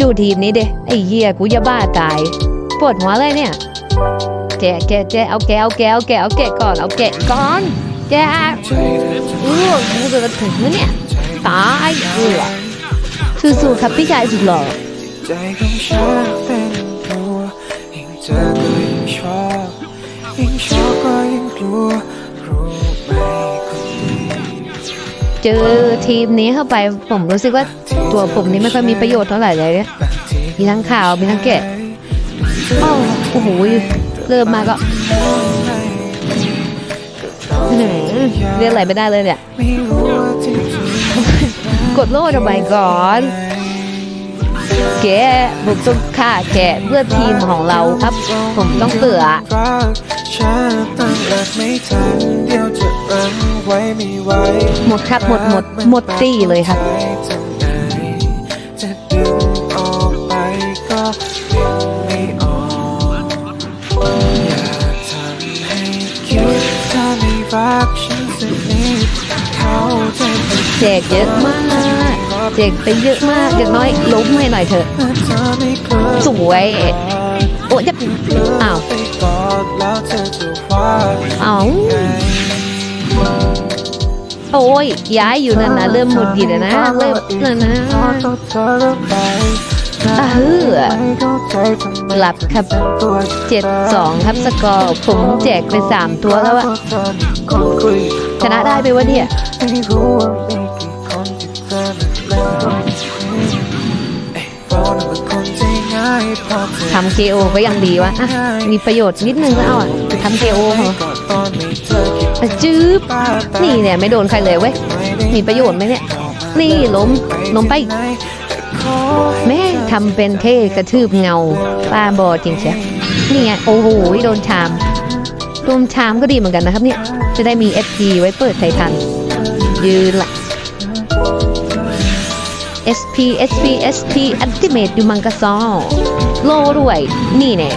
ดูทีมนี้เด้ไอ้เหี้ยกูจะบ้าตายปวดหัวเลยเนี่ย แกะแกะแกะเอาแกะเอาแกะเอาแกะเอาแกะก่อนเอาแกะก่อนแกะเออกูจะถึงแล้วเนี่ยตายเออสู้ๆครับพี่ชายสุดหล่อใจของฉันเต้นรัวยิ่งเจอก็ยิ่งชอบยิ่งชอบก็ยิ่งกลัว เจอทีมนี้เข้าไปผมรู้สึกว่าตัวผมนี่ไม่ค่อยมีประโยชน์เท่าไหร่เลยเนี่ยมีทั้งข่าวมีทั้งแกะอ้าวโอ้โหเริ่มมาก็อื้อหือเรียกอะไรไม่ได้เลยเนี่ย กดโล่ทำไมก่อน แกผมต้องฆ่าแกเพื่อทีมของเราครับ ผมต้องเตือ หลักไม่ทันเดี๋ยวจะรั้งไว้ไม่ไหวหมดครับหมดหมดหมดตี้เลยครับทำไงจะดึงออกไปก็ดึงไม่ออกอย่าทำให้คิดถ้าไม่รักฉันสักนิดเขาจะเป็นแจกเยอะมากแจกไปเยอะมากอย่างน้อยล้มให้หน่อยเถอะเธอไม่เคยสวยโอ้ยจะอ้าวไปกอดแล้วเธอจะว่าอ้าว โอ้ยย้ายอยู่นั่นนะเริ่มหมุดหงิดแล้วนะเริ่มนั่นนะเธอเริ่มไปอะเฮือไม่เข้าใจทำไมหลับครับตัวเจ็ดสองครับสกอร์ ผมแจกไปสามตัวแล้วอะชนะได้ไปวะเนี่ยไม่รู้ว่ามีกี่คนที่เธอนั้นเล่นเอ้ยเราน่ะเป็นคนใจง่ายพอเธอทำ KO ก็ยังดีวะอะมีประโยชน์นิดนึงก็เอาอะทำ KO เหรอก่อนตอนไม่เธอคิดอะ จื๊บนี่เนี่ยไม่โดนใครเลยเว้ย มีประโยชน์ไหมเนี่ย นี่ล้มล้มไป แม่ทำเป็นเท่กระทืบเงาป้าบอจริงเชียนี่ไงโอ้โหโดนชามโดนชามก็ดีเหมือนกันนะครับเนี่ย จะได้มี SP ไว้เปิดไททัน ยืนละ SP SP SP Ultimate ดูมังกะซอโลด้วย นี่แน่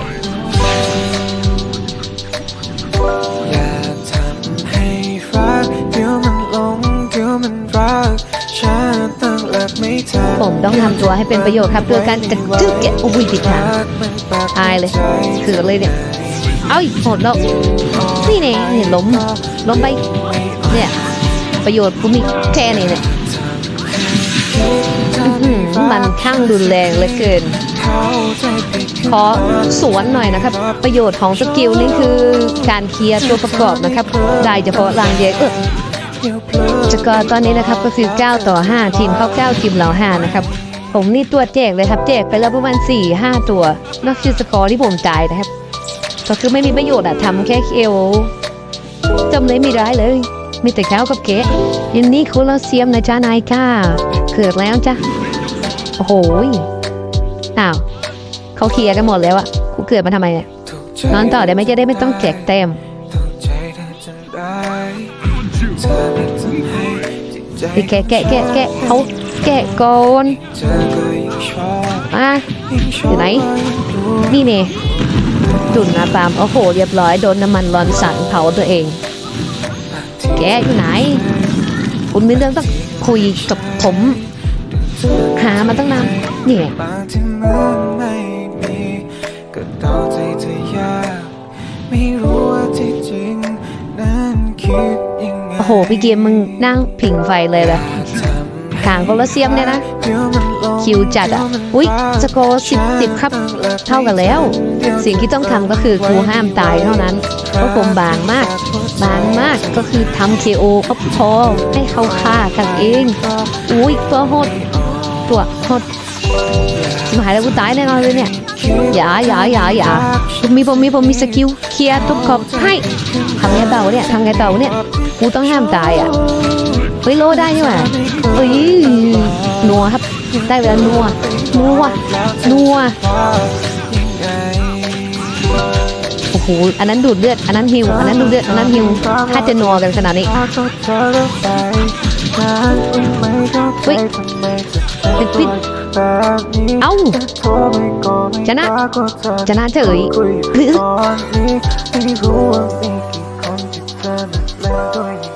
ต้องทำตัวให้เป็นประโยชน์ครับด้วยการกระจึกแกะโอ้ยติดทางอายเลยเขินเลยเนี่ยเอ้ยโหดแล้วนี่แน่เนี่ยล้มล้มไปเนี่ยประโยชน์กูมีแค่นี้เนี่ยมันช่างรุนแรงเหลือเกิน ขอสวนหน่อยนะครับ ประโยชน์ของสกิลนี่คือการเคลียร์ตัวประกอบนะครับได้เฉพาะรางเยกเออ สกอร์ตอนนี้นะครับก็คือ 9 ต่อ 5 ทีมเข้า9ทีมเรา5นะครับ ผมนี่ตัวแจกเลยครับแจกไปแล้วประมาณ 4 5 ตัวนั่นคือสกอร์ที่ผมจ่ายนะครับ ก็คือไม่มีประโยชน์อะทำแค่เอวจำเลยไม่ได้เลย มีแต่ข้าวกับเกะยินนี่คลอเซียมนะจ้านายค่ะเกิดแล้วจ้ะโอ้โหยอ้าวเขาเคลียร์กันหมดแล้วอะกูเกิดมาทำไมเนี่ยนอนต่อได้ไหมจะได้ไม่ต้องแจกเต็ม ไปแกะแกะแกะแกะเขาแกะก่อนมาอยู่ไหน นี่เนี่ยจุดนะปามโอ้โหเรียบร้อยโดนน้ำมันร้อนสั่นเผาตัวเอง แกอยู่ไหน คุณมีเรื่องต้องคุยกับผม หามาตั้งนานนี่ยไม่รู้ว่าที่จริงนั้นคิด อ้โห พี่เกมมึงนั่งผิงไฟเลยเลยทางโคลอเซียมเนี่ยนะ คิวจัดอะ อุ๊ย สกอร์สิบสิบครับ เท่ากันแล้ว สิ่งที่ต้องทำก็คือกูห้ามตายเท่านั้นเพราะผมบางมาก บางมากก็คือทำ KO ก็พอให้เขาฆ่ากันเอง อุ้ยตัวโหดตัวโหด ชิบหายแล้วกูตายแน่นอนเลยเนี่ย อย่าอย่าอย่าอย่าผมมีผมมีผมมีสกิลเคลียร์ทุกขอบให้ทำไงเต่อวะเนี่ยทำไงเต่อวะเนี่ย กูต้องห้ามตายอะ เฮ้ยโลได้ใช่ไหมเฮ้ยนัวครับ ได้เวลานัว นัว นัว โอ้โห อันนั้นดูดเลือด อันนั้นฮิว อันนั้นดูดเลือด อันนั้นฮิวถ้าจะนัวกันขนาดนี้ Wait. It's been... เอ้า ชนะ ชนะเฉยหรือ ตอนนี้ไม่รู้ว่ามีกี่คนที่เธอนั้นเล่นด้วย